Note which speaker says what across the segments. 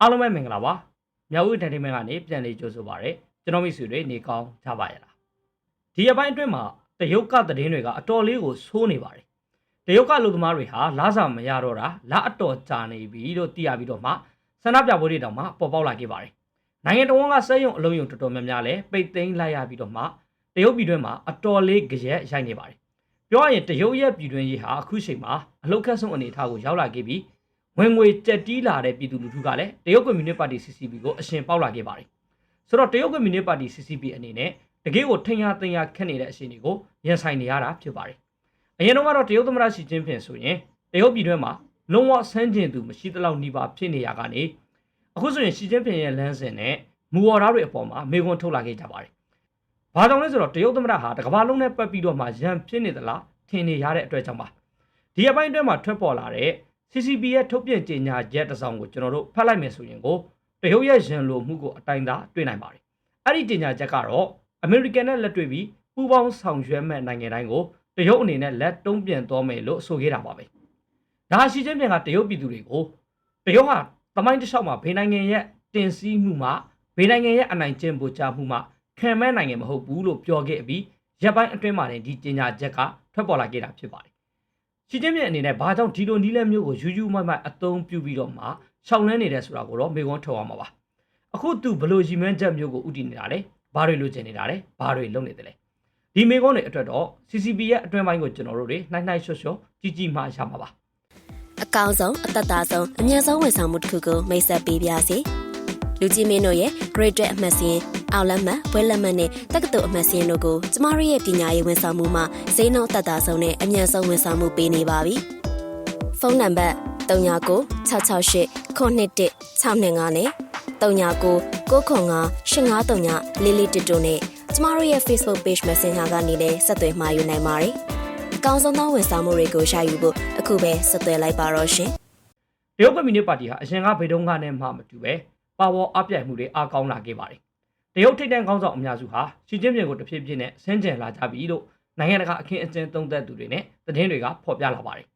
Speaker 1: အားလုံးပဲမင်္ဂလာပါမြောက်ဦး entertainment ကနေပြန်လည်ကြိုဆိုပါရစေကျွန်တော်မိတ်ဆွေတွေနေကောင်းကြပါရဲ့လားဒီအပိုင်းအတွင်းမှာတရုတ်ကသတင်းတွေကအတော်လေးကိုဆိုးနေပါတယ်တရုတ်ကလူသမားတွေဟာလာစာမရတော့တာလာအတော်ကြာနေပြီလို့သိရပြီးတော့မှဆန္ဒပြပွဲတွေတောင်မှပေါ်ပေါက်လာခဲ့ပါတယ်နိုင်ငံတော်ကစက်ရုံအလုံးယုံတော်တော်များများလည်းပိတ်သိမ်းလိုက်ရပြီးတော့မှတရုတ်ပြည်တွင်းမှာအတော်လေးကြရက်ရိုက်နေပါတယ်ပြောရရင်တရုတ်ရဲ့ပြည်တွင်းရေးဟာအခုချိန်မှာအလုတ်ခတ်ဆုံးအနေအထားကိုရောက်လာခဲ့ပြီး ဝင်ငွေကြက်တီးလာတဲ့ပြည်သူလူထုကလည်းတရုတ်ကွန်မြူနစ်ပါတီ CCP ကိုအရှင်ပေါက်လာခဲ့ပါတယ်။ဆိုတော့တရုတ်ကွန်မြူနစ်ပါတီ CCP အနေနဲ့တကယ့်ကိုထိန်ရသိမ်းရခက်နေတဲ့အခြေအနေကိုရင်ဆိုင်နေရတာဖြစ်ပါတယ်။အရင်တော့ကတော့တရုတ်သမ္မတရှီကျင်းပင်ဆိုရင်တရုတ်ပြည်တွင်းမှာလုံးဝဆန်းကျင်သူမရှိသလောက်နှိပါဖြစ်နေရကနေအခုဆိုရင်ရှီကျင်းပင်ရဲ့လမ်းစဉ်နဲ့မူဝါဒတွေအပေါ်မှာမေခွန်းထုတ်လာခဲ့ကြပါတယ်။ဘာကြောင့်လဲဆိုတော့တရုတ်သမ္မတဟာတကမ္ဘာလုံးနဲ့ပတ်ပြီးတော့မှရန်ဖြစ်နေသလားထင်နေရတဲ့အတွက်ကြောင့်ပါ။ဒီအပိုင်းအတွင်းမှာထွက်ပေါ်လာတဲ့ CCP ရဲ့ထုတ်ပြန်ကြေညာချက်တစ်စောင်ကိုကျွန်တော်တို့ဖတ်လိုက်မယ်ဆိုရင်ကိုတရုတ်ရဲ့ရန်လိုမှုကိုအတိုင်းသာတွေ့နိုင်ပါတယ်။အဲ့ဒီကြေညာချက်ကတော့အမေရိကန်နဲ့လက်တွေ့ပြီးပူးပေါင်းဆောင်ရွက်မဲ့နိုင်ငံတိုင်းကိုတရုတ်အနေနဲ့လက်တုံးပြန်တော်မယ်လို့ဆိုခဲ့တာပါပဲ။ဒါရှိချင်းပြန်ကတရုတ်ပြည်သူတွေကိုတရုတ်ဟာတမိုင်းတစ်လျှောက်မှာဘေးနိုင်ငံရဲ့တင်စီးမှုမှဘေးနိုင်ငံရဲ့အနိုင်ကျင့်ပို့ချမှုမှခံမဲ့နိုင်ငံမဟုတ်ဘူးလို့ပြောခဲ့ပြီးရပ်ပိုင်းအတွင်းမှာတင်ဒီကြေညာချက်ကထွက်ပေါ်လာခဲ့တာဖြစ်ပါတယ်။ ရှီကျင်းမြင့်အနေနဲ့ဘာကြောင့်ဒီလိုနီးလဲမျိုးကိုယူယူမိုက်မိုက်အသုံးပြုပြီးတော့မှရှောင်လန်းနေတယ်ဆိုတာကိုတော့မေကွန်းထုတ်အောင်ပါပါအခုသူဘလို့ရီမန်းချက်မျိုးကိုဥတည်နေတာလဲဘာတွေလိုချင်နေတာလဲဘာတွေလုပ်နေတယ်လဲဒီမေကွန်းတွေအတွက်တော့ CCP ရဲ့အတွင်းပိုင်းကိုကျွန်တော်တို့တွေနှိုင်းနှိုင်းရွှွှွှကြီးကြီးမှရမှာပါ
Speaker 2: အကောင်းဆုံးအသက်သာဆုံးအမြတ်ဆုံးဝန်ဆောင်မှုတစ်ခုကိုမိတ်ဆက်ပေးပါစီ လူကြီးမင်းတို့ရဲ့ Great အမှတ်စဉ်အောက်လက်မှတ်ဘွဲလက်မှတ်နဲ့တက္ကသိုလ်အမှတ်စဉ်တို့ကိုကျမတို့ရဲ့ပညာရေးဝန်ဆောင်မှုမှာဈေးနှုန်းသက်သာဆုံးနဲ့အမြတ်ဆုံးဝန်ဆောင်မှုပေးနေပါပြီဖုန်းနံပါတ်39668 921 625နဲ့399 995 853လေးလေးတစ်တို့နဲ့ကျမတို့ရဲ့ Facebook Page Messenger ကနေလည်းဆက်သွယ်မှာယူနိုင်ပါတယ်အကောင်းဆုံးသောဝန်ဆောင်မှုတွေကိုရယူဖို့အခုပဲဆက်သွယ်လိုက်ပါတော့ရှင်
Speaker 1: တရုတ်ကွန်မြူနစ်ပါတီဟာအရင်ကဗေဒုံကနဲ့မှမတူပဲ ပါဝါအပြိုင်မှုတွေအားကောင်းလာခဲ့ပါတယ်တရုတ်ထိပ်တန်းခေါင်းဆောင်အများစုဟာရှီကျင်းမြင့်ကိုတစ်ဖြည်းဖြည်းနဲ့ဆင်းကျင်လာကြပြီလို့နိုင်ငံတကာအခင်းအကျင်းသုံးသပ်သူတွေနဲ့သတင်းတွေကဖော်ပြလာပါတယ်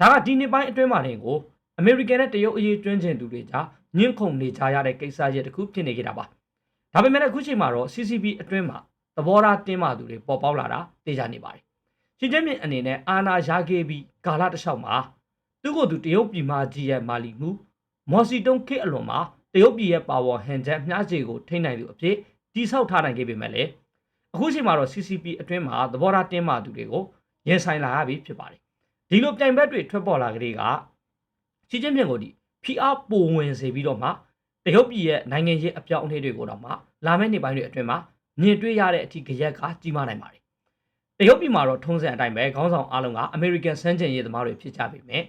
Speaker 1: ဒါကဒီနှစ်ပိုင်းအတွင်းမှာတင်ကိုအမေရိကန်နဲ့တရုတ်အရေးကျွမ်းကျင်သူတွေကြားညှင်းခုန်နေကြရတဲ့ကိစ္စရပ်တစ်ခုဖြစ်နေကြတာပါဒါပေမဲ့အခုချိန်မှာတော့ CCP အတွင်းမှာသဘောထားတင်းမာသူတွေပေါ်ပေါက်လာတာသိကြနေပါတယ်ရှင်းချင်းမြင့်အနေနဲ့အာနာရခဲ့ပြီးကာလတစ်လျှောက်မှာသူ့ကိုယ်သူတရုတ်ပြည်မကြီးရဲ့မာလီမှုမော်စီတုံခေတ်အလွန်မှာ တရုတ်ပြည်ရဲ့ပါဝါဟန်ချက်မြားချေကိုထိန်းနိုင်သူအဖြစ်တိဆောက်ထားနိုင်ခဲ့ပေမဲ့လည်းအခုချိန်မှာတော့ CCP အတွင်းမှာသဘောထားတင်းမာသူတွေကိုရင်ဆိုင်လာရပြီဖြစ်ပါတယ်ဒီလိုပြိုင်ဘက်တွေထွက်ပေါ်လာကြတဲ့ကရှင်းချင်းမြင့်ကိုဒီ PR ပိုဝင်စေပြီးတော့မှတရုတ်ပြည်ရဲ့နိုင်ငံရေးအပြောင်းအလဲတွေကိုတော့မှလာမယ့်နှစ်ပိုင်းတွေအတွင်းမှာမြင်တွေ့ရတဲ့အထိကြရက်ကကြီးမားနိုင်ပါတယ်။တရုတ်ပြည်မှာတော့ထုံးစံအတိုင်းပဲခေါင်းဆောင်အားလုံးကအမေရိကန်စမ်းကျင်ရေးသမားတွေဖြစ်ကြပေမဲ့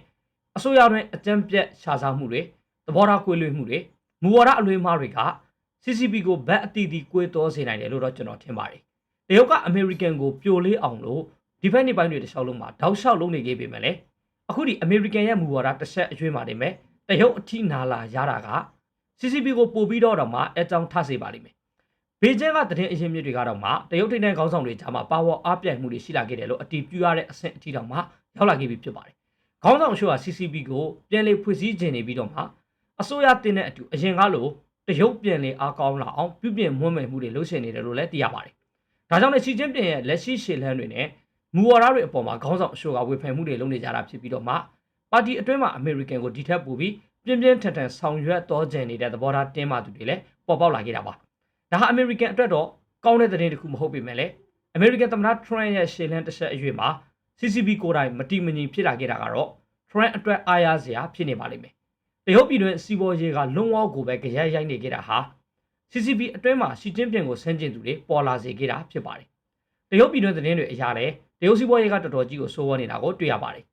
Speaker 1: အစိုးရတွင်အကြံပြက်ရှာစားမှုတွေသဘောထားကွေးလွှဲမှုတွေ မူဝါဒအလွေးမှားတွေက CCP ကိုဘက်အတီးတီကွေးတော်စေနိုင်တယ်လို့တော့ကျွန်တော်ထင်ပါတယ်။တရုတ်ကအမေရိကန်ကိုပြိုလေးအောင်လို့ဒီဘက်နှစ်ပိုင်းတွေတစ်လျှောက်လုံးမှာတောက်လျှောက်လုံးနေခဲ့ပေမဲ့လည်းအခုဒီအမေရိကန်ရဲ့မူဝါဒတစ်ဆက်အရွေးမှာနေမယ်တရုတ်အထိနာလာရတာက CCP ကိုပို့ပြီးတော့တော့မှအကြောင်းထစေပါလိမ့်မယ်။ဘေကျင်းကတရင်အရင်မြစ်တွေကတော့မှတရုတ်ထိပ်တန်းခေါင်းဆောင်တွေကြားမှာပါဝါအားပြိုင်မှုတွေရှိလာခဲ့တယ်လို့အတီးပြရတဲ့အဆင့်အထိတောင်မှရောက်လာခဲ့ပြီဖြစ်ပါတယ်။ခေါင်းဆောင်ရှိုးက CCP ကိုပြန်လည်ဖွဲ့စည်းခြင်းနေပြီးတော့မှ အစိုးရတင်တဲ့အတူအရင်ကလိုတရုတ်ပြန်လည်အားကောင်းလာအောင်ပြုပြင်မွမ်းမံမှုတွေလုပ်ရှင်နေတယ်လို့လည်းသိရပါတယ်။ဒါကြောင့်လည်းရှီကျင်းပင်ရဲ့လက်ရှိရှေ့လန်းတွေနဲ့မူဝါဒတွေအပေါ်မှာခေါင်းဆောင်အရှိုးကဝေဖန်မှုတွေလုပ်နေကြတာဖြစ်ပြီးတော့မှပါတီအတွင်းမှာအမေရိကန်ကိုဒီထက်ပိုပြီးပြင်းပြင်းထန်ထန်ဆောင်ရွက်တော်ကြင်နေတဲ့သဘောထားတင်းမာသူတွေလည်းပေါ်ပေါက်လာခဲ့တာပါဒါဟာအမေရိကန်အတွက်တော့ကောင်းတဲ့သတင်းတစ်ခုမဟုတ်ပေမဲ့လည်းအမေရိကန်သမ္မတထရန့်ရဲ့ရှေ့လန်းတစ်ဆက်အရွေ့မှာ CCP ကိုယ်တိုင်မတိမငြိမ်ဖြစ်လာခဲ့တာကတော့ထရန့်အတွက်အားရစရာဖြစ်နေပါလိမ့်မယ် တရုတ်ပြည်တွင်စီးပွားရေးကလွန်ဝေါကိုပဲကြရိုက်ရိုက်နေခဲ့တာဟာ CCP အတွင်းမှာရှီကျင်းပင်ကိုဆန်းကျင်သူတွေပေါ်လာစေခဲ့တာဖြစ်ပါတယ်တရုတ်ပြည်တွင်သတင်းတွေအရာလဲတရုတ်စီးပွားရေးကတော်တော်ကြီးကိုစိုးဝါးနေတာကိုတွေ့ရပါတယ်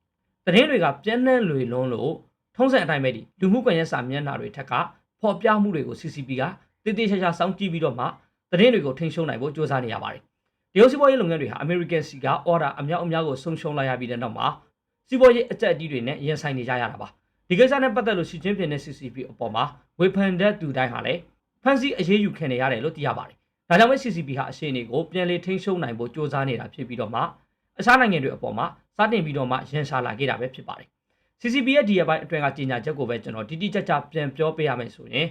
Speaker 1: သတင်းတွေကပြန့်နှံ့လွေလွန်းလို့ထုံးစံအတိုင်းပဲဒီလူမှုကွန်ရက်စာမျက်နှာတွေထက်ကဖော်ပြမှုတွေကို CCP ကတည်တည်ချာချာစောင့်ကြည့်ပြီးတော့မှသတင်းတွေကိုထိန်းချုပ်နိုင်ဖို့စ조사နေရပါတယ်။တရုတ်စီးပွားရေးလုပ်ငန်းတွေဟာ American စီကအော်ဒါအများအများကိုဆုံးရှုံးလိုက်ရပြီးတဲ့နောက်မှာစီးပွားရေးအကျက်အတီးတွေနဲ့ရင်ဆိုင်နေကြရတာပါ။ ဒီကိစ္စနဲ့ပတ်သက်လို့ရှီကျင်းပင်နဲ့ CCP အပေါ်မှာဝေဖန်တဲ့သူတိုင်းဟာလည်းဖန်စီအရေးယူခံနေရတယ်လို့သိရပါတယ်။ဒါကြောင့်ပဲ CCP ဟာအရှိန်တွေကိုပြန်လည်ထိန်းချုပ်နိုင်ဖို့စ조사နေတာဖြစ်ပြီးတော့မှအခြားနိုင်ငံတွေအပေါ်မှာစတင်ပြီးတော့မှရန်ရှာလာခဲ့တာပဲဖြစ်ပါတယ်။ CCP ရဲ့ဒီအပိုင်းအတွင်းကကြေညာချက်ကိုပဲကျွန်တော်တိတိကျကျပြန်ပြောပေးရမယ်ဆိုရင်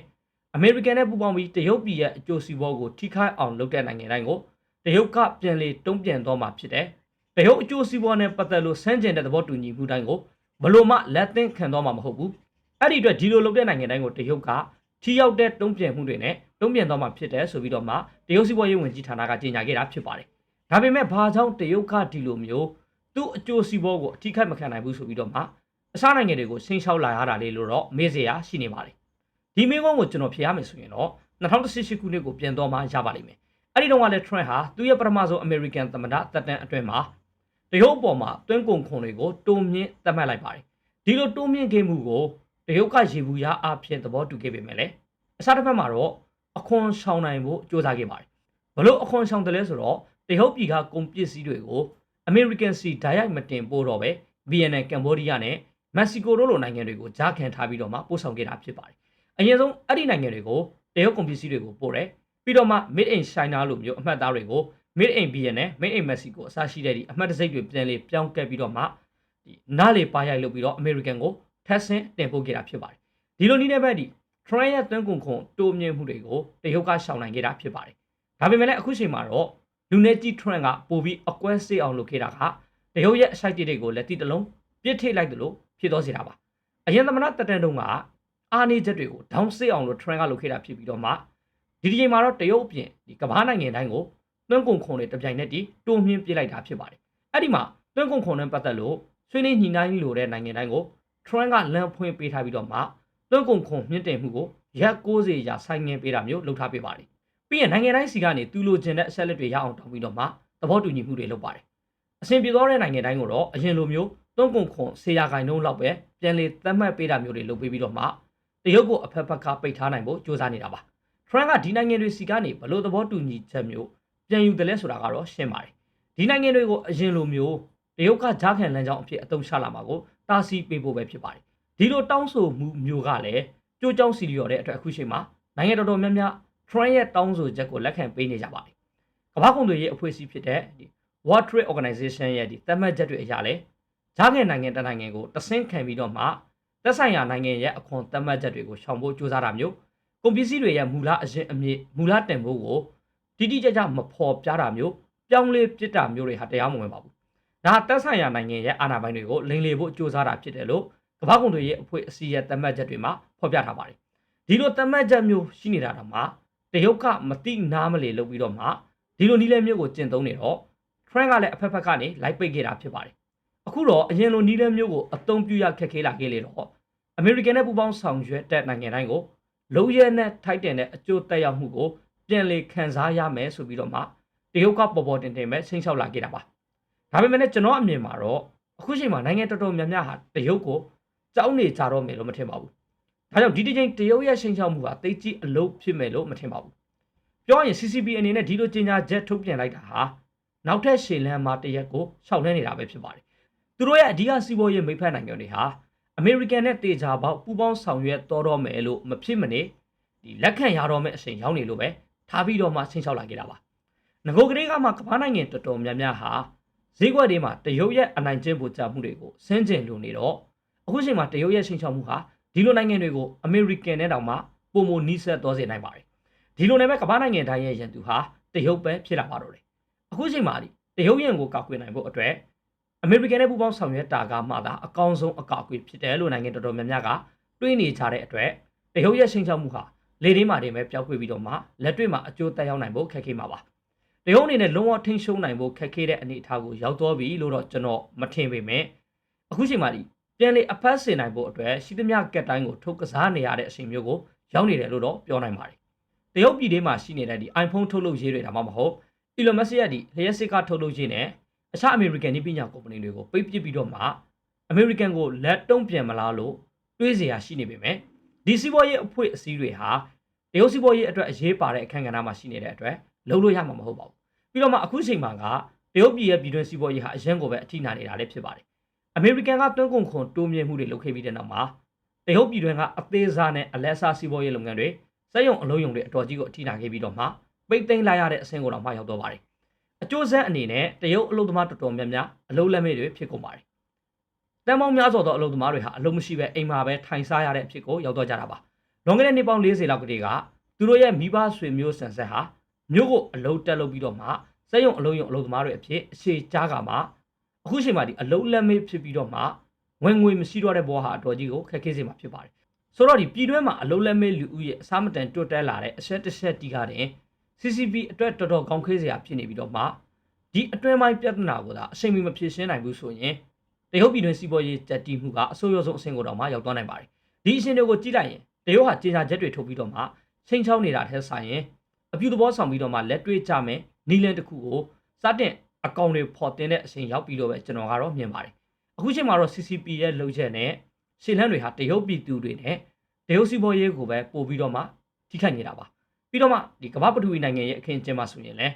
Speaker 1: အမေရိကန်နဲ့ပူးပေါင်းပြီးတရုတ်ပြည်ရဲ့အကျိုးစီးပွားကိုထိခိုက်အောင်လုပ်တဲ့နိုင်ငံတိုင်းကိုတရုတ်ကပြန်လေတုံ့ပြန်တော့မှာဖြစ်တယ်။တရုတ်အကျိုးစီးပွားနဲ့ပတ်သက်လို့စမ်းကြင်တဲ့သဘောတူညီမှုတိုင်းကို ဘလို့မှလက်သင့်ခံတော့မှာမဟုတ်ဘူး။အဲ့ဒီအတွက်ဒီလိုလုပ်တဲ့နိုင်ငံတိုင်းကိုတရုတ်ကထိရောက်တဲ့တုံ့ပြန်မှုတွေနဲ့တုံ့ပြန်တော့မှာဖြစ်တယ်ဆိုပြီးတော့မှတရုတ်စီးပွားရေးဝန်ကြီးဌာနကကြေညာခဲ့တာဖြစ်ပါတယ်။ဒါပေမဲ့ဘာကြောင့်တရုတ်ကဒီလိုမျိုးသူ့အကျိုးစီးပွားကိုအထိခိုက်မခံနိုင်ဘူးဆိုပြီးတော့မှအစားနိုင်ငံတွေကိုဆင်းလျှောက်လာရတာလေးလို့တော့မေးစရာရှိနေပါတယ်ဒီမေးခွန်းကိုကျွန်တော်ဖြေရမယ်ဆိုရင်တော့2018ခုနှစ်ကိုပြန်တော့မှရပါလိမ့်မယ်အဲ့ဒီတော့ကလည်း Trump ဟာသူ့ရဲ့ပထမဆုံး American သမ္မတသက်တမ်းအတွင်းမှာ တရုတ်အပေါ်မှာတွင်းကုန်ခွန်တွေကိုတိုးမြင့်သတ်မှတ်လိုက်ပါတယ်ဒီလိုတိုးမြင့်ခဲ့မှုကိုတရုတ်ကရေဘူးရအဖြစ်သဘောတူခဲ့ပေမဲ့လည်းအစားတစ်ဖက်မှာတော့အခွန်ဆောင်နိုင်ဖို့ကြိုးစားခဲ့ပါတယ်ဘလို့အခွန်ဆောင်တယ်လဲဆိုတော့တရုတ်ပြည်ကကုန်ပစ္စည်းတွေကို American စီဓာတ်ရိုက်မတင်ပို့တော့ပဲ VN ကမ်ဘောဒီးယားနဲ့မက္ကဆီကိုတို့လိုနိုင်ငံတွေကိုကြားခံထားပြီးတော့မှပို့ဆောင်ခဲ့တာဖြစ်ပါတယ်။အရင်ဆုံးအဲ့ဒီနိုင်ငံတွေကိုတရုတ်ကုန်ပစ္စည်းတွေကိုပို့တယ်။ပြီးတော့မှ Made in China လိုမျိုးအမှတ်အသားတွေကို Made in VN နဲ့ Made in Mexico အစရှိတဲ့ဒီအမှတ်တံဆိပ်တွေပြန်လေပြောင်းကပ်ပြီးတော့မှဒီနားလေပါရိုက်လုပ်ပြီးတော့ American ကိုထပ်ဆင့်တင်ပို့ခဲ့တာဖြစ်ပါတယ်။ဒီလိုနည်းနဲ့ပဲဒီ Trump ရဲ့တွန်းကုန်ခွန်တိုးမြင့်မှုတွေကိုတရုတ်ကရှောင်နိုင်ခဲ့တာဖြစ်ပါတယ်။ဒါပေမဲ့လည်းအခုချိန်မှာတော့လူနေကြီး Trump ကပိုပြီးအကွဲစေးအောင်လုပ်ခဲ့တာကတရုတ်ရဲ့အဆိုင်တီတွေကိုလက်တိတလုံးပြစ်ထိတ်လိုက်တယ်လို့ဖြစ်သွားစေတာပါအရင်သမဏတက်တန်တုံးကအာနေချက်တွေကိုဒေါင်းစစ်အောင်လို့ trend ကလုပ်ခဲ့တာဖြစ်ပြီးတော့မှဒီဒီချိန်မှာတော့တရုတ်အပြင်ဒီကမ္ဘာနိုင်ငံတိုင်းကို သွင်းကုန်ခွန်တွေတပြိုင်နက်တည်းတိုးမြင့်ပြစ်လိုက်တာဖြစ်ပါတယ်အဲ့ဒီမှာသွင်းကုန်ခွန်နဲ့ပတ်သက်လို့ဆွေးနွေးညှိနှိုင်းလိုတဲ့နိုင်ငံတိုင်းကို trend ကလမ်းဖွင့်ပေးထားပြီးတော့မှသွင်းကုန်ခွန်မြင့်တင်မှုကိုရက်60ရာဆိုင်ငင်ပေးတာမျိုးလုပ်ထားပေးပါတယ်ပြီးရင်နိုင်ငံတိုင်းစီကနေသူလိုချင်တဲ့အဆက်လက်တွေရအောင်တောင်းပြီးတော့မှသဘောတူညီမှုတွေလုပ်ပါတယ်အဆင်ပြေသောတဲ့နိုင်ငံတိုင်းကိုတော့အရင်လိုမျိုးသွင်းကုန်ခွန်ဆေးရခိုင်နှုန်းလောက်ပဲပြန်လေသတ်မှတ်ပေးတာမျိုးတွေလုပ်ပေးပြီးတော့မှတရုတ်ကိုအဖက်ဖက်ကပိတ်ထားနိုင်ဖို့ကြိုးစားနေတာပါထရန့်ကဒီနိုင်ငံတွေစီကနေဘလို့သဘောတူညီချက်မျိုး ပြန်ယူတယ်လဲဆိုတာကတော့ရှင်းပါတယ်ဒီနိုင်ငံတွေကိုအရင်လိုမျိုးတရုတ်ကဂျားခံလမ်းကြောင်းအဖြစ်အသုံးချလာမှာကိုတားဆီးပေးဖို့ပဲဖြစ်ပါတယ်ဒီလိုတောင်းဆိုမှုမျိုးကလည်းကြိုးကြောင်းစီလျော်တဲ့အတွက်အခုချိန်မှာနိုင်ငံတော်တော်များများထရန့်ရဲ့တောင်းဆိုချက်ကိုလက်ခံပေးနေကြပါတယ်ကမ္ဘာကုန်သွယ်ရေးအဖွဲ့အစည်းဖြစ်တဲ့ဒီ World Trade Organization ရဲ့ဒီသတ်မှတ်ချက်တွေအရလည်းဂျားငယ်နိုင်ငံတနိုင်ငံကိုတဆင့်ခံပြီးတော့မှသက်ဆိုင်ရာနိုင်ငံရဲ့အခွန်သတ်မှတ်ချက်တွေကိုရှောင်ဖို့ကြိုးစားတာမျိုးကုန်ပစ္စည်းတွေရဲ့မူလအရင်အမြစ်မူလတန်ဖိုးကို တိတိကျကျမဖော်ပြတာမျိုးပြောင်းလဲပြစ်တာမျိုးတွေဟာတရားမဝင်ပါဘူး။ဒါသက်ဆိုင်ရာနိုင်ငံရဲ့အာဏာပိုင်တွေကိုလိမ်လည်ဖို့ကြိုးစားတာဖြစ်တယ်လို့ကမ္ဘာကုန်တွေရဲ့အဖွဲ့အစည်းရဲ့သတ်မှတ်ချက်တွေမှာဖော်ပြထားပါတယ်။ဒီလိုသတ်မှတ်ချက်မျိုးရှိနေတာတော့မှတရုတ်ကမတိနားမလေလုပ်ပြီးတော့မှဒီလိုနီးလဲမျိုးကိုကျင့်သုံးနေတော့ Trend ကလည်းအဖက်ဖက်ကနေလိုက်ပိတ်ခဲ့တာဖြစ်ပါတယ်အခုတော့အရင်လိုနီးတဲ့မျိုးကိုအသုံးပြုရခက်ခဲလာခဲ့လေတော့အမေရိကန်နဲ့ပူးပေါင်းဆောင်ရွက်တဲ့နိုင်ငံတိုင်းကိုလုံးရဲနဲ့ထိုက်တန်တဲ့အကျိုးသက်ရောက်မှုကို ပြန်လေခံစားရမယ်ဆိုပြီးတော့မှတရုတ်ကပေါ်ပေါ်တင်တင်ပဲချိန်ချောက်လာခဲ့တာပါဒါပေမဲ့လည်းကျွန်တော်အမြင်မှာတော့အခုချိန်မှာနိုင်ငံတော်တော်များများဟာတရုတ်ကိုကြောက်နေကြတော့မယ်လို့မထင်ပါဘူးဒါကြောင့်ဒီတစ်ချိန်တရုတ်ရဲ့ချိန်ချောက်မှုဟာတိတ်ကြီးအလုပ်ဖြစ်မယ်လို့မထင်ပါဘူးပြောရရင် CCP အနေနဲ့ဒီလိုကြေညာချက်ထုတ်ပြန်လိုက်တာဟာနောက်ထပ်ရှေ့လန်းမှာတရက်ကိုရှောက်လှမ်းနေတာပဲဖြစ်ပါတယ်သူတို့ရဲ့အဓိကစီးပွားရေးမိဖက်နိုင်ငံတွေဟာအမေရိကန်နဲ့တေချာပေါက်ပူးပေါင်းဆောင်ရွက်တော်တော်မယ်လို့မဖြစ်မနေဒီလက်ခံရတော့မယ့်အချိန်ရောက်နေလို့ပဲ ထားပြီးတော့မှဆင်းလျှောက်လာခဲ့တာပါငကိုကလေးကမှကမ္ဘာနိုင်ငံတော်တော်များများဟာဈေးကွက်တွေမှာတရုတ်ရဲ့အနိုင်ကျင့်ဖို့ကြမှုတွေကိုဆင်းကျင်လို့နေတော့အခုချိန်မှာတရုတ်ရဲ့ချိန်ချောက်မှုဟာဒီလိုနိုင်ငံတွေကိုအမေရိကန်နဲ့တောင်မှပုံမနီးစပ်သွားစေနိုင်ပါတယ်ဒီလိုနဲ့ပဲကမ္ဘာနိုင်ငံတိုင်းရဲ့ရန်သူဟာတရုတ်ပဲဖြစ်လာပါတော့တယ်အခုချိန်မှာတရုတ်ရန်ကိုကောက်ကွယ်နိုင်ဖို့အတွက်အမေရိကန်နဲ့ပူးပေါင်းဆောင်ရွက်တာကမှသာအကောင်းဆုံးအကောက်အကွေဖြစ်တယ်လို့နိုင်ငံတော်တော်များများကတွေးနေကြတဲ့အတွက်တရုတ်ရဲ့ချိန်ချောက်မှုဟာ လေထဲမှာတင်ပဲပျောက်ကွေ့ပြီးတော့မှလက်တွေ့မှာအကျိုးတက်ရောက်နိုင်ဖို့ခက်ခဲမှာပါတရုတ်အနေနဲ့လုံးဝထိန်းရှုံးနိုင်ဖို့ခက်ခဲတဲ့အနေအထားကိုရောက်တော့ပြီလို့တော့ကျွန်တော်မထင်ပေမဲ့အခုချိန်မှာဒီပြန်လေအဖက်ဆင်နိုင်ဖို့အတွက်ရှိသမျှကက်တိုင်းကိုထုတ်ကစားနေရတဲ့အချိန်မျိုးကိုရောက်နေတယ်လို့တော့ပြောနိုင်ပါတယ်တရုတ်ပြည်ထဲမှာရှိနေတဲ့ဒီ iPhone ထုတ်လုပ်ရေးတွေဒါမှမဟုတ် Elon Musk ရဲ့ဒီလျှက်စစ်ကထုတ်လုပ်ရေးနဲ့အခြား American ဒီပညာကုမ္ပဏီတွေကိုပိတ်ပစ်ပြီးတော့မှ American ကိုလက်တုံ့ပြန်မလားလို့တွေးစရာရှိနေပေမဲ့ ဒီစီးပွားရေးအဖွဲ့အစည်းတွေဟာတရုတ်စီးပွားရေးအတွက်အရေးပါတဲ့အခန်းကဏ္ဍမှာရှိနေတဲ့အတွက်လုံးလို့ရမှာမဟုတ်ပါဘူးပြီးတော့မှအခုချိန်မှာကတရုတ်ပြည်ရဲ့ပြည်တွင်းစီးပွားရေးဟာအရင်ကပဲအထိနာနေတာလည်းဖြစ်ပါတယ်အမေရိကန်ကတွန်းကုန်ခွန်တိုးမြင့်မှုတွေလုပ်ခဲ့ပြီးတဲ့နောက်မှာတရုတ်ပြည်တွင်းကအသေးစားနဲ့အလက်စားစီးပွားရေးလုပ်ငန်းတွေစက်ရုံအလုံးယုံတွေအတော်ကြီးကိုအထိနာခဲ့ပြီးတော့မှပိတ်သိမ်းလိုက်ရတဲ့အဆင့်ကိုတော့မှရောက်တော့ပါတယ်အကျိုးဆက်အနေနဲ့တရုတ်အလုပ်သမားတော်တော်များများအလုပ်လက်မဲ့တွေဖြစ်ကုန်ပါတယ်တ တန်ပေါင်းများစွာသောအလုပ်သမားတွေဟာအလုပ်မရှိဘဲအိမ်မှာပဲထိုင်စားရတဲ့အဖြစ်ကိုရောက်တော့ကြတာပါလွန်ခဲ့တဲ့နှစ်ပေါင်း40လောက်ကတည်းကသူတို့ရဲ့မိဘဆွေမျိုးဆန်ဆက်ဟာမြို့ကိုအလုပ်တက်လုပ်ပြီးတော့မှစက်ရုံအလုပ်ရုံအလုပ်သမားတွေအဖြစ်အခြေကြားကမှအခုချိန်မှာဒီအလုပ်လက်မေးဖြစ်ပြီးတော့မှဝင်ငွေမရှိတော့တဲ့ဘဝဟာအတော်ကြီးကိုခက်ခဲစေမှာဖြစ်ပါတယ်ဆိုတော့ဒီပြည်တွင်းမှာအလုပ်လက်မေးလူဦးရေအစားမတန်တွတ်တက်လာတဲ့အဆက်တစ်ဆက်တီးကားတဲ့ CCP အတွက်တော်တော်ကောင်းခဲစရာဖြစ်နေပြီးတော့မှဒီအတွင်းပိုင်းပြဿနာကိုသာအချိန်မီမဖြေရှင်းနိုင်ဘူးဆိုရင် တရုတ်ပြည်တွင်းစီးပွားရေးတက်တီးမှုကအဆိုးရွားဆုံးအဆင့်ကိုတော့မှရောက်သွားနိုင်ပါတယ်ဒီအရှင်တွေကိုကြည့်လိုက်ရင်တရုတ်ဟာကြေညာချက်တွေထုတ်ပြီးတော့မှချိန်ချောင်းနေတာထက်ဆိုင်ရင်အပြုသဘောဆောင်ပြီးတော့မှလက်တွေ့ကြမယ်နီလန်တစ်ခုကိုစတင်အကောင့်တွေဖော်တင်တဲ့အချိန်ရောက်ပြီးတော့ပဲကျွန်တော်ကတော့မြင်ပါတယ်အခုချိန်မှာတော့ CCP ရဲ့လှုပ်ချက်နဲ့ရှေ့လန်းတွေဟာတရုတ်ပြည်သူတွေနဲ့တရုတ်စီးပွားရေးကိုပဲပို့ပြီးတော့မှထိခိုက်နေတာပါပြီးတော့မှဒီကမ္ဘာပထဝီနိုင်ငံရဲ့အခင်းအကျင်းမှာဆိုရင်လည်း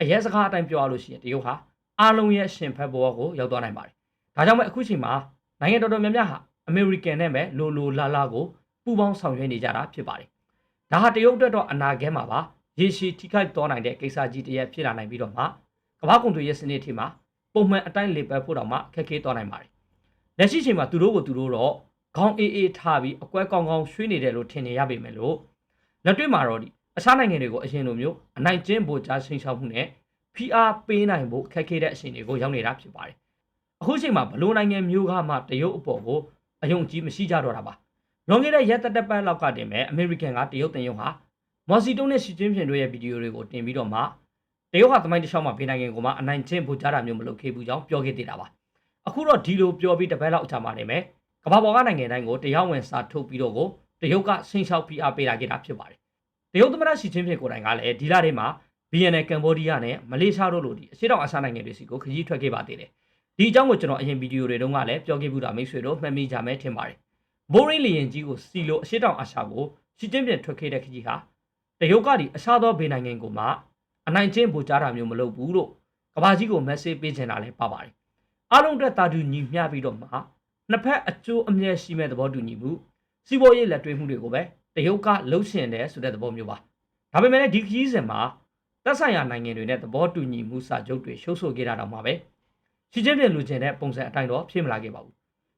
Speaker 1: အရဲစကားအတိုင်းပြောရလို့ရှိရင်တရုတ်ဟာအားလုံးရဲ့ရှင်ဖက်ဘောကိုရောက်သွားနိုင်ပါတယ် ဒါကြောင့်မို့အခုချိန်မှာနိုင်ငံတော်တော်များများဟာအမေရိကန်နဲ့ပဲလိုလိုလာလာကိုပူးပေါင်းဆောင်ရွက်နေကြတာဖြစ်ပါတယ်ဒါဟာတရုတ်အတွက်တော့အနာဂတ်မှာပါရေရှည်ထိခိုက်သွားနိုင်တဲ့ကိစ္စကြီးတစ်ရပ်ဖြစ်လာနိုင်ပြီးတော့မှကမ္ဘာကုန်သွယ်ရေးစနစ်ထိမှာပုံမှန်အတိုင်းလေပတ်ဖို့တော့မှခက်ခဲသွားနိုင်ပါတယ်လက်ရှိချိန်မှာသူတို့ကိုသူတို့တော့ခေါင်းအေးအေးထားပြီးအကွက်ကောင်းကောင်းရွှေ့နေတယ်လို့ထင်နေရပေမဲ့လို့လက်တွေ့မှာတော့ဒီအခြားနိုင်ငံတွေကိုအရင်လိုမျိုးအနိုင်ကျင့်ဖို့ကြားချိန်ချောက်မှုနဲ့ PR ပေးနိုင်ဖို့ခက်ခဲတဲ့အချိန်တွေကိုရောက်နေတာဖြစ်ပါတယ် အခုချိန်မှာဘလို့နိုင်ငံမျိုးကမှတရုတ်အပေါ်ကိုအယုံကြည်မရှိကြတော့တာပါလွန်ခဲ့တဲ့ရက်သက်သက်ပန်းလောက်ကတင်မဲ့အမေရိကန်ကတရုတ်တင်ရုံဟာမော်စီတုံးနဲ့ရှီကျင်းဖျင်တို့ရဲ့ဗီဒီယိုတွေကိုတင်ပြီးတော့မှတရုတ်ဟာသမိုင်းတစ်လျှောက်မှာဘေးနိုင်ငံကိုမှအနိုင်ကျင့်ဖို့ကြားတာမျိုးမလုပ်ခဲ့ဘူးကြောင်းပြောခဲ့သေးတာပါအခုတော့ဒီလိုပြောပြီးတပတ်လောက်အကြာမှာနေမယ်ကမ္ဘာပေါ်ကနိုင်ငံတိုင်းကိုတရားဝင်စာထုတ်ပြီးတော့ကိုတရုတ်ကဆင်းလျှောက် PR ပေးလာခဲ့တာဖြစ်ပါတယ်တရုတ်သမ္မတရှီကျင်းဖျင်ကိုယ်တိုင်ကလည်းဒီလထဲမှာ BNN ကမ်ဘောဒီးယားနဲ့မလေးရှားတို့လိုဒီအရှေ့တောင်အာရှနိုင်ငံတွေစီကိုခရီးထွက်ခဲ့ပါသေးတယ် ဒီအကြောင်းကိုကျွန်တော်အရင်ဗီဒီယိုတွေတုန်းကလည်းပြောခဲ့ဘူးတာမိတ်ဆွေတို့မှတ်မိကြမယ်ထင်ပါတယ်ဘိုးရင်းလီရင်ကြီးကိုစီလိုအရှေ့တောင်အာရှကိုရှီကျင်းပြန်ထွက်ခဲ့တဲ့ခကြီးဟာတရုတ်ကဒီအရှားသောဘေးနိုင်ငံကိုမှအနိုင်ကျင့်ပူကြားတာမျိုးမလုပ်ဘူးလို့ကဘာကြီးကို message ပေးချင်တာလည်းပါပါတယ်အားလုံးအတွက်တာတူညီမျှပြီးတော့မှနှစ်ဖက်အကျိုးအမြတ်ရှိမဲ့သဘောတူညီမှုစီးပွားရေးလက်တွေ့မှုတွေကိုပဲတရုတ်ကလှုပ်ရှင်တယ်ဆိုတဲ့သဘောမျိုးပါဒါပေမဲ့လည်းဒီခကြီးစဉ်မှာသက်ဆိုင်ရာနိုင်ငံတွေနဲ့သဘောတူညီမှုစာချုပ်တွေရှုပ်ဆိုခဲ့တာတော့မှာပဲ ရှီကျင်းပြန်လူကျင်တဲ့ပုံစံအတိုင်းတော့ဖြစ်မလာခဲ့ပါဘူး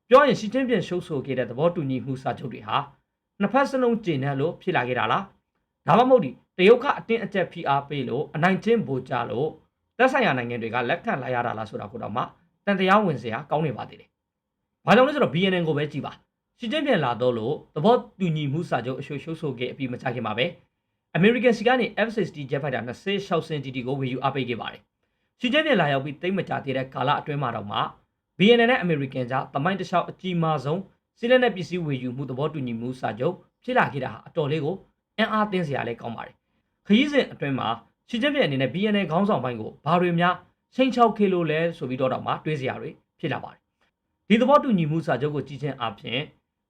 Speaker 1: ပြောရင်ရှီကျင်းပြန်ရှုပ်ဆိုခဲ့တဲ့သဘောတူညီမှုစာချုပ်တွေဟာနှစ်ဖက်စလုံးကျင့်တဲ့လို့ဖြစ်လာခဲ့တာလားဒါမှမဟုတ်ဒီတရုတ်ကအတင်းအကျပ်ဖိအားပေးလို့အနိုင်ကျင့်ပို့ကြလို့သက်ဆိုင်ရာနိုင်ငံတွေကလက်ခံလာရတာလားဆိုတာကိုတော့မှတန်တရားဝင်စရာကောင်းနေပါသေးတယ်။ဘာကြောင့်လဲဆိုတော့ BNN ကိုပဲကြည်ပါ။ရှင်းချင်းပြန်လာတော့လို့သဘောတူညီမှုစာချုပ်အရှုပ်ရှုပ်ဆိုခဲ့အပြီးမချခင်ပါပဲ။ American စီကနေ F-16 Jet Fighter 26စင် GT ကိုဝယ်ယူအားပေးခဲ့ပါတယ်။ ရှင်းချင်းပြန်လာရောက်ပြီးတိတ်မကြသေးတဲ့ကာလအတွင်းမှာတော့မှ BNN နဲ့ American ကြားတမိုင်းတစ်လျှောက်အကြီးမားဆုံးစီးလက်နဲ့ပစ္စည်းဝယ်ယူမှုသဘောတူညီမှုစာချုပ်ဖြစ်လာခဲ့တာဟာအတော်လေးကိုအင်အားတင်းစရာလည်းကောင်းပါတယ်။ခရီးစဉ်အတွင်းမှာရှီကျင်းပြန်အနေနဲ့ BNN ခေါင်းဆောင်ပိုင်းကိုဘာတွေများချိန်ချောက်ခေလို့လဲဆိုပြီးတော့တော့မှတွေးစရာတွေဖြစ်လာပါတယ်။ဒီသဘောတူညီမှုစာချုပ်ကိုကြည်ချင်းအပြင်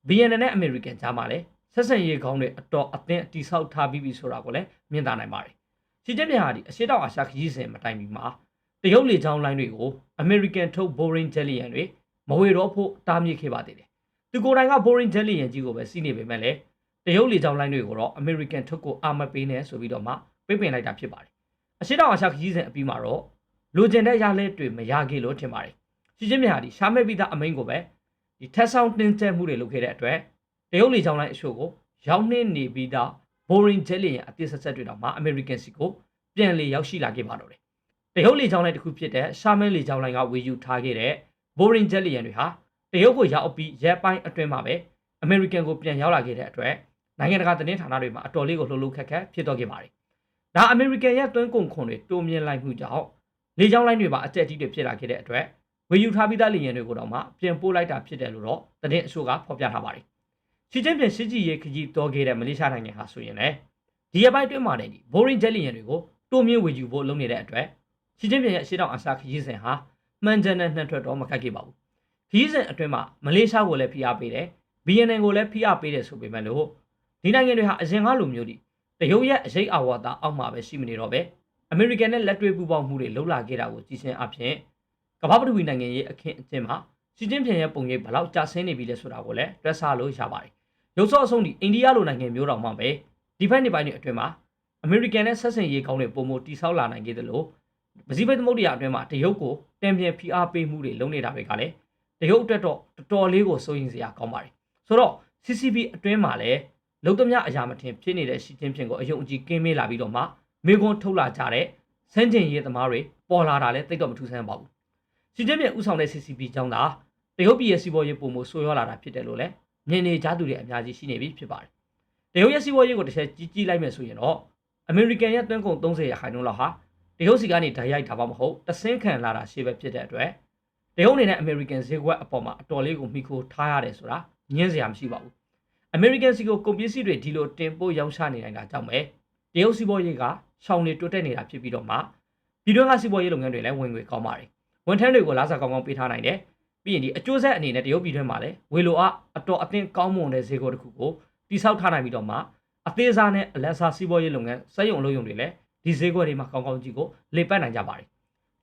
Speaker 1: BNN နဲ့ American ကြားမှာလည်းဆက်ဆံရေးခေါင်းတွေအတော်အသင်းတိဆောက်ထားပြီးပြီဆိုတာကိုလည်းမြင်သာနိုင်ပါတယ်။ရှီကျင်းပြန်ဟာဒီအရှိတောင်အာရှခရီးစဉ်မတိုင်မီမှာ တရုတ်လေကြောင်းလိုင်းတွေကို American ထုတ် Boeing Jellian တွေမဝေတော့ဖို့တားမြစ်ခဲ့ပါသေးတယ်။သူကိုယ်တိုင်က Boeing Jellian ကြီးကိုပဲစီးနေပေမဲ့လည်းတရုတ်လေကြောင်းလိုင်းတွေကိုတော့ American ထုတ်ကိုအာမပေးနေဆိုပြီးတော့မှပိတ်ပင်လိုက်တာဖြစ်ပါတယ်။အရှိတောင်အာရှခရီးစဉ်အပြီးမှာတော့လိုချင်တဲ့ရလဲတွေမရခဲ့လို့ထင်ပါတယ်။ရှင်းချင်းမြဟာဒီရှားမဲ့ပြီးသားအမိန်ကိုပဲဒီထက်ဆောင်တင်းကျပ်မှုတွေလုပ်ခဲ့တဲ့အတွက်တရုတ်လေကြောင်းလိုင်းအရှို့ကိုရောက်နှင်းနေပြီးသား Boeing Jellian အသစ်ဆက်ဆက်တွေတော့မှ American စီကိုပြန်လေရောက်ရှိလာခဲ့ပါတော့တယ်။ တရုတ်လေကြောင်းလိုင်းတစ်ခုဖြစ်တဲ့ရှားမဲလေကြောင်းလိုင်းကဝေယူထားခဲ့တဲ့ Boeing Jellian တွေဟာတရုတ်ကိုရောက်ပြီးရက်ပိုင်းအတွင်းမှာပဲ American ကိုပြန်ရောက်လာခဲ့တဲ့အတွက်နိုင်ငံတကာသတင်းဌာနတွေမှာအတော်လေးကိုလှုပ်လှုပ်ခက်ခက်ဖြစ်တော့ခဲ့ပါတယ်။ဒါ American ရဲ့တွင်းကုန်ခွန်တွေတိုးမြင့်လိုက်မှုကြောင့်လေကြောင်းလိုင်းတွေပါအကြက်ကြီးတွေဖြစ်လာခဲ့တဲ့အတွက်ဝေယူထားပြီးသားလေယာဉ်တွေကိုတော့မှပြန်ပို့လိုက်တာဖြစ်တယ်လို့တော့သတင်းအဆိုးကဖော်ပြထားပါတယ်။ချီချင်းပြန်စစ်ကြီးရေးခကြီးတော်ခဲ့တဲ့မလေးရှားနိုင်ငံဟာဆိုရင်လည်းဒီအပိုင်းတွင်းမှာနေဒီ Boeing Jet လေယာဉ်တွေကိုတိုးမြင့်ဝေယူဖို့လုပ်နေတဲ့အတွက် ချီချင်းပြန်ရဲ့အရှိတောင်အာရှခကြီးစဉ်ဟာမှန်ကန်တဲ့နှံ့ထွက်တော့မခက်ခဲ့ပါဘူး။ခကြီးစဉ်အတွင်းမှာမလေးရှားကိုလည်းဖိအားပေးတယ်။ BNN ကိုလည်းဖိအားပေးတယ်ဆိုပေမဲ့လို့ဒီနိုင်ငံတွေဟာအရင်ကလိုမျိုးဒီတရုတ်ရဲ့အရေးအာဝါဒအောက်မှာပဲရှိမနေတော့ပဲအမေရိကန်နဲ့လက်တွေ့ပူးပေါင်းမှုတွေလှုပ်လာခဲ့တာကိုကြည်ချင်းအဖြစ်ကမ္ဘာပထဝီနိုင်ငံရဲ့အခင်းအကျင်းမှာစီချင်းပြန်ရဲ့ပုံရိပ်ဘလောက်ကြာဆင်းနေပြီလဲဆိုတာကိုလည်းတွက်ဆလို့ရပါတယ်။ရုပ်စောအဆုံးဒီအိန္ဒိယလိုနိုင်ငံမျိုးတော်မှာပဲဒီဖက်နေပိုင်းတွေအတွင်းမှာအမေရိကန်နဲ့ဆက်ဆံရေးကောင်းတဲ့ပုံမတိဆောက်လာနိုင်ခဲ့သလို ပစိဖိတ်သမုဒ္ဒရာအတွင်းမှာတရုတ်ကိုတံပြန်ဖိအားပေးမှုတွေလုပ်နေတာတွေကလည်းတရုတ်အတွက်တော့တော်တော်လေးကိုစိုးရင်စရာကောင်းပါတယ်ဆိုတော့ CCP အတွင်းမှာလည်းလုံသမျှအရာမထင်ဖြစ်နေတဲ့ရှီချင်းဖြင့်ကိုအယုံအကြည်ကင်းမေးလာပြီးတော့မှမေကွန်းထုတ်လာကြတဲ့စန်းကျင်ရေးသမားတွေပေါ်လာတာလည်းတိတ်တော့မထူးဆန်းပါဘူးရှီချင်းဖြင့်ဥဆောင်တဲ့ CCP ကျောင်းသားတရုတ်ပြည်ရဲ့စီးပွားရေးပုံမှုဆိုးရွားလာတာဖြစ်တယ်လို့လည်းမြင်နေကြသူတွေအများကြီးရှိနေပြီဖြစ်ပါတယ်တရုတ်ရဲ့စီးပွားရေးကိုတစ်ချက်ကြီးကြီးလိုက်မယ်ဆိုရင်တော့အမေရိကန်ရဲ့သွင်းကုန်30ရာခိုင်နှုန်းလောက်ဟာ တရုတ်စီကနေဓာတ်ရိုက်တာမှမဟုတ်တဆင်းခံလာတာရှေ့ပဲဖြစ်တဲ့အတွက်တရုတ်အနေနဲ့အမေရိကန်ဈေးကွက်အပေါ်မှာအတော်လေးကိုမှီခိုထားရတယ်ဆိုတာညင်းစရာမရှိပါဘူးအမေရိကန်စီကိုကုန်ပစ္စည်းတွေဒီလိုတင်ပို့ရောင်းချနေနိုင်တာကြောင့်ပဲတရုတ်စီးပွားရေးကရှောင်နေတွတ်တက်နေတာဖြစ်ပြီးတော့မှပြည်တွင်းကစီးပွားရေးလုပ်ငန်းတွေလည်းဝင်ငွေကောင်းပါတယ်ဝန်ထမ်းတွေကိုလားစာကောင်းကောင်းပေးထားနိုင်တယ်ပြီးရင်ဒီအကျိုးဆက်အနေနဲ့တရုတ်ပြည်တွင်းမှာလည်းဝေလိုအားအတော်အသင့်ကောင်းမွန်တဲ့ဈေးကွက်တစ်ခုကိုတိစောက်ထားနိုင်ပြီးတော့မှအသေးစားနဲ့အလက်စားစီးပွားရေးလုပ်ငန်းစက်ရုံလုပ်ရုံတွေလည်း ဒီဈေးကွက်တွေမှာကောင်းကောင်းကြီးကိုလေပတ်နိုင်ကြပါတယ်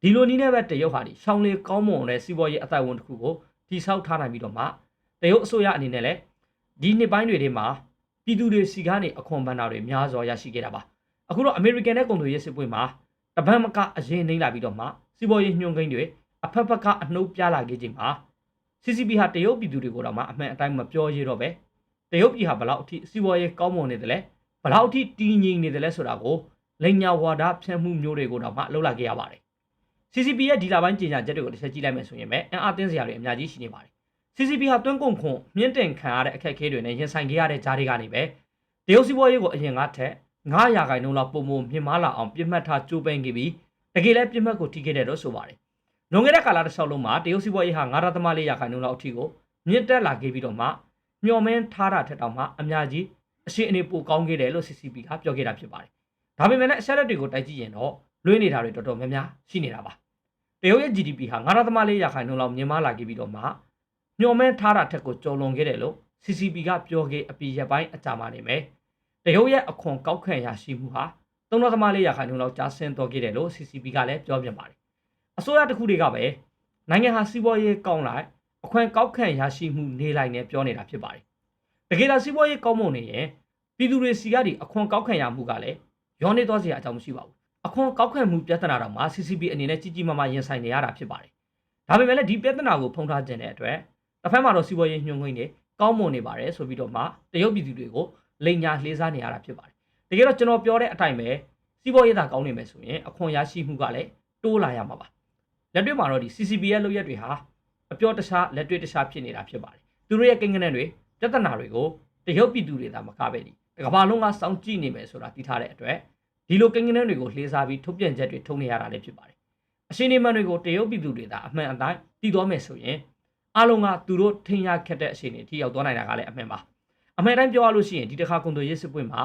Speaker 1: ဒီလိုနည်းနဲ့ပဲတရုတ်ဟာဒီရှောင်းလေကောင်းမွန်တဲ့စီးပွားရေးအသက်ဝန်တစ်ခုကိုတိစောက်ထားနိုင်ပြီးတော့မှတရုတ်အစိုးရအနေနဲ့လည်းဒီနှစ်ပိုင်းတွေထဲမှာပြည်သူတွေစီကနေအခွန်ဘဏ္ဍာတွေများစွာရရှိခဲ့တာပါအခုတော့အမေရိကန်နဲ့ကုန်သွယ်ရေးစစ်ပွဲမှာတပန်းမကအရင်နှိမ့်လာပြီးတော့မှစီးပွားရေးညှို့ကိန်းတွေအဖက်ဖက်ကအနှုတ်ပြလာခဲ့ခြင်းမှာ CCP ဟာတရုတ်ပြည်သူတွေကိုတော့မှအမှန်အတိုင်းမပြောရတော့ပဲတရုတ်ပြည်ဟာဘလောက်အထိစီးပွားရေးကောင်းမွန်နေတယ်လဲဘလောက်အထိတည်ငြိမ်နေတယ်လဲဆိုတာကို လိန်ညာဝါဒဖြန့်မှုမျိုးတွေကိုတော့မှလှုပ်လာခဲ့ရပါတယ် CCP ရဲ့ဒီလာပိုင်းကြေညာချက်တွေကိုတစ်ချက်ကြည့်လိုက်မယ်ဆိုရင်ပဲအင်အားတင်းစရာတွေအများကြီးရှိနေပါတယ် CCP ဟာတွန်းကုန်ခွန်မြင့်တင်ခံရတဲ့အခက်အခဲတွေနဲ့ရင်ဆိုင်ခဲ့ရတဲ့ကြားတွေကနေပဲတရုတ်စီးပွားရေးကိုအရင်ကထက်9ရာခိုင်နှုန်းလောက်ပုံမမြင့်မားလာအောင်ပြစ်မှတ်ထားကြိုးပမ်းခဲ့ပြီးတကယ်လည်းပြစ်မှတ်ကိုထိခဲ့တယ်လို့ဆိုပါတယ်လွန်ခဲ့တဲ့ကာလတစ်လျှောက်လုံးမှာတရုတ်စီးပွားရေးဟာ9.4ရာခိုင်နှုန်းလောက်အထိကိုမြင့်တက်လာခဲ့ပြီးတော့မှမျှော်မှန်းထားတာထက်တောင်မှအများကြီးအရှိအနေပိုကောင်းခဲ့တယ်လို့ CCP ကပြောခဲ့တာဖြစ်ပါတယ် ဒါပေမဲ့လည်းအချက်အလက်တွေကိုတိုက်ကြည့်ရင်တော့လွှဲနေတာတွေတော်တော်များများရှိနေတာပါတရုတ်ရဲ့ GDP ဟာ9.4ရာခိုင်နှုန်းလောက်မြင့်မားလာခဲ့ပြီးတော့မှမျှော်မှန်းထားတာထက်ကိုကျော်လွန်ခဲ့တယ်လို့ CCP ကပြောခဲ့အပြီးရပိုင်းအကြာမှနေမယ်တရုတ်ရဲ့အခွန်ကောက်ခံရရှိမှုဟာ3.4ရာခိုင်နှုန်းလောက်ကျဆင်းသွားခဲ့တယ်လို့ CCP ကလည်းပြောပြန်ပါတယ်အစိုးရတစ်ခုတွေကပဲနိုင်ငံဟာစီးပွားရေးကောင်းလိုက်အခွင့်ကောက်ခံရရှိမှုနေလိုက်နဲ့ပြောနေတာဖြစ်ပါတယ်တကယ်တော့စီးပွားရေးကောင်းမွန်နေရင်ပြည်သူတွေစီကဒီအခွန်ကောက်ခံရမှုကလည်း ရောနေသွားစရာအကြောင်းမရှိပါဘူးအခွန်ကောက်ခံမှုပြဿနာတော့မှ CCP အနေနဲ့ကြီးကြီးမားမားရင်ဆိုင်နေရတာဖြစ်ပါတယ်ဒါပေမဲ့လည်းဒီပြဿနာကိုဖုံးထားခြင်းတဲ့အတွက်တစ်ဖက်မှာတော့စီးပွားရေးညှို့ငွေ့နေကောင်းမွန်နေပါတယ်ဆိုပြီးတော့မှတရုတ်ပြည်သူတွေကိုလိန်ညာလှေးစားနေရတာဖြစ်ပါတယ်တကယ်တော့ကျွန်တော်ပြောတဲ့အတိုင်းပဲစီးပွားရေးသာကောင်းနေမယ်ဆိုရင်အခွန်ရရှိမှုကလည်းတိုးလာရမှာပါလက်တွေ့မှာတော့ဒီ CCP ရဲ့လုပ်ရက်တွေဟာအပြောတခြားလက်တွေ့တခြားဖြစ်နေတာဖြစ်ပါတယ်သူတို့ရဲ့ကိန်းဂဏန်းတွေပြဿနာတွေကိုတရုတ်ပြည်သူတွေသာမကပဲဒီ ကမ္ဘာလုံးကစောင့်ကြည့်နေမယ်ဆိုတာသိထားတဲ့အတွက်ဒီလိုကိန်းဂဏန်းတွေကိုလှေးစားပြီးထုတ်ပြန်ချက်တွေထုတ်နေရတာလည်းဖြစ်ပါတယ်အရှင်းနေမှန်တွေကိုတရုတ်ပြည်သူတွေသာအမှန်အတိုင်းတည်သွားမယ်ဆိုရင်အားလုံးကသူတို့ထင်ရခက်တဲ့အချိန်တွေထိရောက်သွားနိုင်တာကလည်းအမှန်ပါအမှန်တိုင်းပြောရလို့ရှိရင်ဒီတစ်ခါကွန်တိုရေးစစ်ပွဲမှာ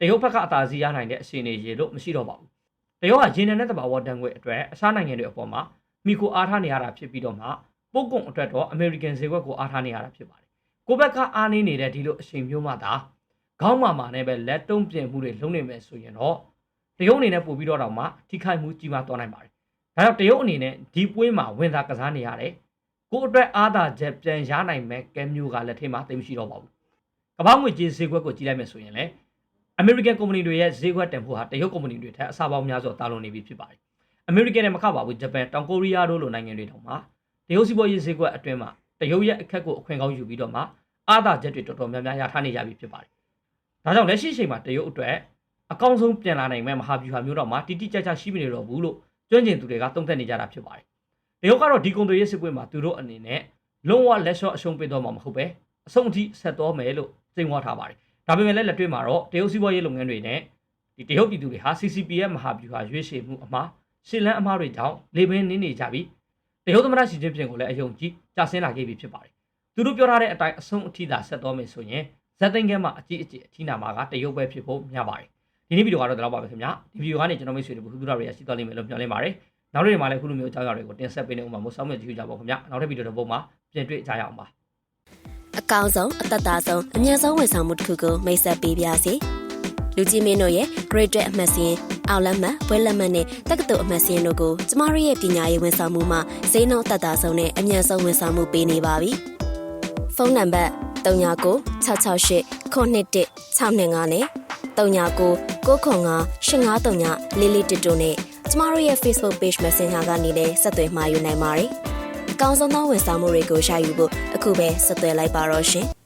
Speaker 1: တရုတ်ဘက်ကအသာစီးရနိုင်တဲ့အချိန်တွေရေလို့မရှိတော့ပါဘူးတရုတ်ကရင်းနှံတဲ့တဘာဝတန်ခွေအတွက်အစားနိုင်ငံတွေအပေါ်မှာမိကိုအားထားနေရတာဖြစ်ပြီးတော့မှပို့ကုန်အတွက်တော့အမေရိကန်ဈေးကွက်ကိုအားထားနေရတာဖြစ်ပါတယ်ကိုဘက်ကအားနေနေတဲ့ဒီလိုအချိန်မျိုးမှသာ ခေါင်းမာမာနဲ့ပဲလက်တုံးပြင်မှုတွေလုပ်နေမယ်ဆိုရင်တော့တရုတ်အနေနဲ့ပို့ပြီးတော့တော့မှထိခိုက်မှုကြီးမားသွားနိုင်ပါတယ်ဒါကြောင့်တရုတ်အနေနဲ့ဒီပွဲမှာဝင်သာကစားနေရတယ်ကိုအတွက်အားသာချက်ပြန်ရနိုင်မဲ့ကဲမျိုးကလက်ထိပ်မှာသိမရှိတော့ပါဘူးကမ္ဘာငွေကြေးဈေးကွက်ကိုကြည့်လိုက်မယ်ဆိုရင်လည်းအမေရိကန်ကုမ္ပဏီတွေရဲ့ဈေးကွက်တန်ဖိုးဟာတရုတ်ကုမ္ပဏီတွေထက်အဆပေါင်းများစွာတာလွန်နေပြီဖြစ်ပါတယ်အမေရိကန်နဲ့မကပါဘူးဂျပန်တောင်ကိုရီးယားတို့လိုနိုင်ငံတွေတောင်မှတရုတ်စီးပွားရေးဈေးကွက်အတွင်းမှာတရုတ်ရဲ့အခက်ကိုအခွင့်ကောင်းယူပြီးတော့မှအားသာချက်တွေတော်တော်များများရထားနေကြပြီဖြစ်ပါတယ်။ ဒါကြောင့်လက်ရှိအချိန်မှာတရုတ်အတွက်အကောင်းဆုံးပြန်လာနိုင်မဲ့မဟာဗျူဟာမျိုးတော့မှတိတိကျကျရှိမနေတော့ဘူးလို့ကျွမ်းကျင်သူတွေကသုံးသပ်နေကြတာဖြစ်ပါတယ်။တရုတ်ကတော့ဒီကွန်တိုရေးစစ်ပွဲမှာသူတို့အနေနဲ့လုံးဝလက်လျှော့အရှုံးပေးတော့မှာမဟုတ်ပဲအဆုံးအထိဆက်တော်မယ်လို့ကြေညာထားပါတယ်။ဒါပေမဲ့လည်းလက်တွေ့မှာတော့တရုတ်စီးပွားရေးလုပ်ငန်းတွေနဲ့ဒီတရုတ်ပြည်သူတွေဟာ CCP ရဲ့မဟာဗျူဟာရွေးချယ်မှုအမှားရှစ်လန်းအမားတွေကြောင့်လေပင်နေနေကြပြီးတရုတ်သမ္မတရှီကျင်းပင်ကိုလည်းအယုံကြည်ကြာဆင်းလာခဲ့ပြီဖြစ်ပါတယ်။သူတို့ပြောထားတဲ့အတိုင်းအဆုံးအထိသာဆက်သွားမယ်ဆိုရင် ဇက်သိန်းကဲမှာအကြီးအကျယ်အထီးနာမှာကတရုတ်ပဲဖြစ်ဖို့များပါတယ်။ဒီနေ့ဗီဒီယိုကတော့ဒီလောက်ပါပဲခင်ဗျာ။ဒီဗီဒီယိုကနေကျွန်တော်မိတ်ဆွေတွေဘုသူတော်တွေရရှိသွားလိမ့်မယ်လို့မျှော်လင့်ပါတယ်။နောက်နေ့မှာလည်းခုလိုမျိုးအကြောင်းအရာတွေကိုတင်ဆက်ပေးနေဦးမှာမို့စောင့်မျှော်ကြည့်ကြပါဦးခင်ဗျာ။နောက်ထပ်ဗီဒီယိုတစ်ပုဒ်မှာပြန်တွေ့ကြရအောင်ပါ။
Speaker 2: အကောင်ဆုံးအသက်သာဆုံးအမြတ်ဆုံးဝန်ဆောင်မှုတစ်ခုကိုမိတ်ဆက်ပေးပါစီလူကြီးမင်းတို့ရဲ့ Great အမှတ်စဉ်အောင်လက်မှတ်ဘွဲလက်မှတ်နဲ့တက္ကသိုလ်အမှတ်စဉ်တို့ကိုကျမတို့ရဲ့ပညာရေးဝန်ဆောင်မှုမှာဈေးနှုန်းသက်သာဆုံးနဲ့အမြတ်ဆုံးဝန်ဆောင်မှုပေးနေပါပြီဖုန်းနံပါတ် 399668 921 625နဲ့39 995 853 441တို့နဲ့ကျမတို့ရဲ့ Facebook Page Messenger ကနေလည်းဆက်သွယ်မှာယူနိုင်ပါတယ်အကောင်းဆုံးသောဝန်ဆောင်မှုတွေကိုရယူဖို့အခုပဲဆက်သွယ်လိုက်ပါတော့ရှင်။